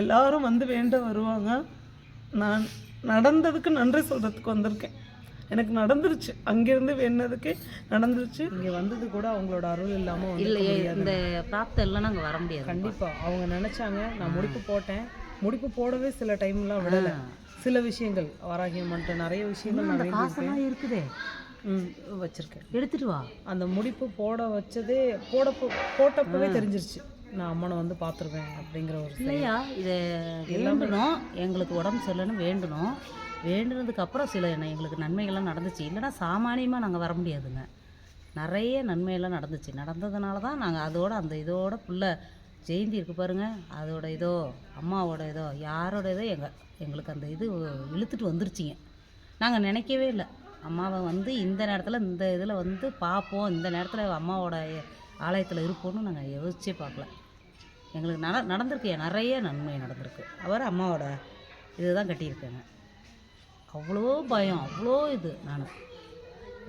எல்லாரும் வந்து வேண்ட வருவாங்க. நான் நடந்ததுக்கு நன்றி சொல்கிறதுக்கு வந்திருக்கேன். எனக்கு நடந்துருச்சு. அங்கேருந்து வேண்டதுக்கு நடந்துருச்சு. இங்கே வந்தது கூட அவங்களோட அருள் இல்லாமல் வந்து இல்லையே இந்த பிராப்தம் இல்லைன்னா அங்கே வர முடியாது கண்டிப்பாக அவங்க நினச்சாங்க நான் முடிப்பு போட்டேன். முடிப்பு போடவே சில டைம்லாம் விடலை. சில விஷயங்கள் வாராகியம்மன்ட்டு நிறைய விஷயங்கள் நான் காசெல்லாம் இருக்குதே. ம் வச்சுருக்கேன். எடுத்துட்டு வா. அந்த முடிப்பு போட வச்சதே போட போட்டப்பவே தெரிஞ்சிருச்சு. நான் அம்மனை வந்து பார்த்துருவேன் அப்படிங்கிற ஒரு. இல்லையா? இதை வேண்டணும். எங்களுக்கு உடம்பு சரியில்லைன்னு வேண்டணும். வேண்டுனதுக்கு அப்புறம் சில என்ன எங்களுக்கு நன்மைகள்லாம் நடந்துச்சு. இல்லைன்னா சாமானியமாக நாங்கள் வர முடியாதுங்க. நிறைய நன்மையெல்லாம் நடந்துச்சு. நடந்ததுனால தான் நாங்கள் அதோட அந்த இதோட புள்ள ஜெயந்தி இருக்கு பாருங்க. அதோட இதோ அம்மாவோட இதோ யாரோட இதோ எங்கள் எங்களுக்கு அந்த இது இழுத்துட்டு வந்துருச்சிங்க. நாங்கள் நினைக்கவே இல்லை. அம்மாவை வந்து இந்த நேரத்தில் இந்த இதில் வந்து பார்ப்போம். இந்த நேரத்தில் அம்மாவோட ஆலயத்தில் இருப்போம்னு நாங்கள் யோசிச்சே பார்க்கல. எங்களுக்கு நட நடந்திருக்கு நிறைய நன்மை நடந்திருக்கு. அவர் அம்மாவோட இதுதான் கட்டியிருக்கேங்க. அவ்வளோ பயம் அவ்வளோ இது நான்.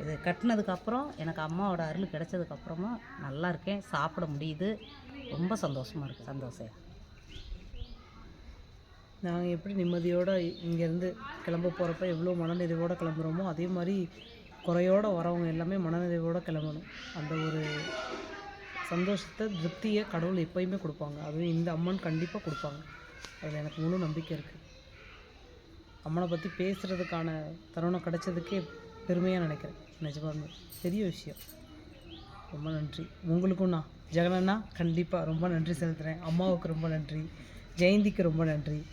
இது கட்டினதுக்கப்புறம் எனக்கு அம்மாவோட அருள் கிடைச்சதுக்கப்புறமா நல்லா இருக்கேன் சாப்பிட முடியுது. ரொம்ப சந்தோஷமாக இருக்குது சந்தோஷம் நாங்கள் எப்படி நிம்மதியோடு இங்கேருந்து கிளம்ப போகிறப்ப எவ்வளோ மனநிறைவோடு கிளம்புறோமோ அதே மாதிரி குறையோடு வரவங்க எல்லாமே மனநிறைவோடு கிளம்பணும். அந்த ஒரு சந்தோஷத்தை திருப்தியை கடவுள் எப்பயுமே கொடுப்பாங்க. அதுவும் இந்த அம்மன் கண்டிப்பாக கொடுப்பாங்க. அதில் எனக்கு முழு நம்பிக்கை இருக்குது அம்மனை பற்றி பேசுகிறதுக்கான தருணம் கிடைச்சதுக்கே பெருமையாக நினைக்கிறேன். நிஜமாலுமே. பெரிய விஷயம். ரொம்ப நன்றி. உங்களுக்கும் நான் ஜெகனண்ணா கண்டிப்பாக ரொம்ப நன்றி செலுத்துகிறேன் அம்மாவுக்கு ரொம்ப நன்றி. ஜெயந்திக்கு ரொம்ப நன்றி.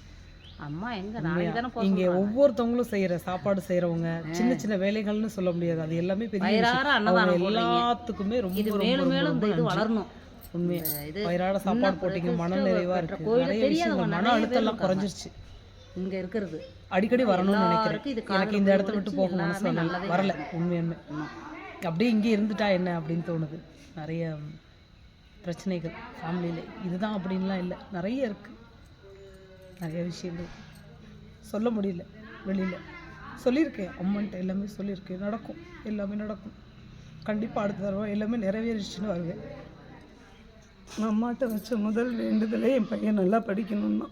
அம்மா எங்கே? நாளைக்கு தானே போக இங்கே ஒவ்வொருத்தவங்களும் செய்கிற சாப்பாடு செய்கிறவங்க சின்ன சின்ன வேலைகள்னு சொல்ல முடியாது. அது எல்லாமே பெரிய அன்னதானம். எல்லாத்துக்குமே ரொம்ப இது மேலும் மேலும் இந்த இது. வளரணும். உண்மையா? வயிறாட சாப்பாடு போட்டீங்க மன நிறைவா இருக்கு. நிறைய விஷயங்கள் மன அழுத்தம் எல்லாம் குறைஞ்சிருச்சு. இங்கே இருக்கிறது. அடிக்கடி வரணும்னு நினைக்கிறேன். எனக்கு இந்த இடத்த விட்டு ஒலிச்சு போக மனசு வரல. உண்மையுமே. அப்படியே இங்கே இருந்துட்டா என்ன அப்படின்னு தோணுது. நிறைய பிரச்சனைகள் ஃபேமிலியில் இதுதான் அப்படின்லாம் இல்லை. நிறைய இருக்கு. நிறைய விஷயங்கள். சொல்ல முடியல வெளியில். சொல்லியிருக்கேன். அம்மன்ட்ட எல்லாமே சொல்லியிருக்கேன். நடக்கும். எல்லாமே நடக்கும். கண்டிப்பாக அடுத்த தடவை எல்லாமே நிறைவேறிச்சுன்னு வருவேன். நான் அம்மாட்ட வச்ச முதல் வேண்டுதலே என் பையன் நல்லா படிக்கணும்னா.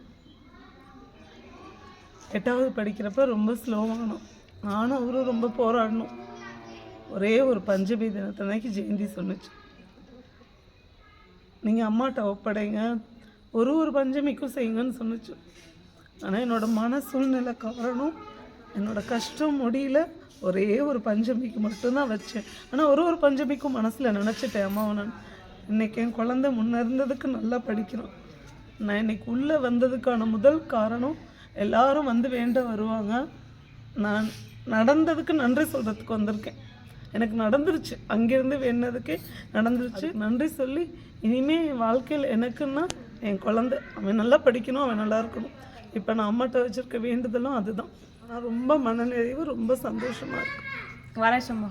எட்டாவது படிக்கிறப்ப ரொம்ப ஸ்லோவானோம் நானும் அவரும் ரொம்ப போராடணும். ஒரே ஒரு பஞ்சமி தினத்தன்னைக்கு ஜெயந்தி சொன்னுச்சு. நீங்கள் அம்மாட்ட ஒப்படைங்க. ஒரு ஒரு பஞ்சமிக்கும் செய்யுங்கன்னு சொன்னிச்சு. ஆனால் என்னோட மன சூழ்நிலை காரணம் என்னோட கஷ்டம் முடியல. ஒரே ஒரு பஞ்சமிக்கு மட்டும்தான் வச்சேன். ஆனால் ஒரு ஒரு பஞ்சமிக்கும் மனசில் நினச்சிட்டேன் அம்மாவை நான் இன்னைக்கு என் குழந்த முன்ன இருந்ததுக்கு நல்லா படிக்கிறான். நான் இன்னைக்கு உள்ளே வந்ததுக்கான முதல் காரணம் எல்லாரும் வந்து வேண்ட வருவாங்க. நான் நடந்ததுக்கு நன்றி சொல்கிறதுக்கு வந்திருக்கேன். எனக்கு நடந்துருச்சு. அங்கேருந்து வேண்டதுக்கே நடந்துருச்சு. நன்றி சொல்லி இனிமேல் என் வாழ்க்கையில் எனக்குன்னா என் குழந்த. அவன் நல்லா படிக்கணும் அவன் நல்லா இருக்கணும். இப்போ நான் அம்மாட்ட வச்சுருக்க வேண்டுதலும் அதுதான். நான் ரொம்ப மனநிறைவு ரொம்ப சந்தோஷமாக இருக்கு. வரேன் சும்மா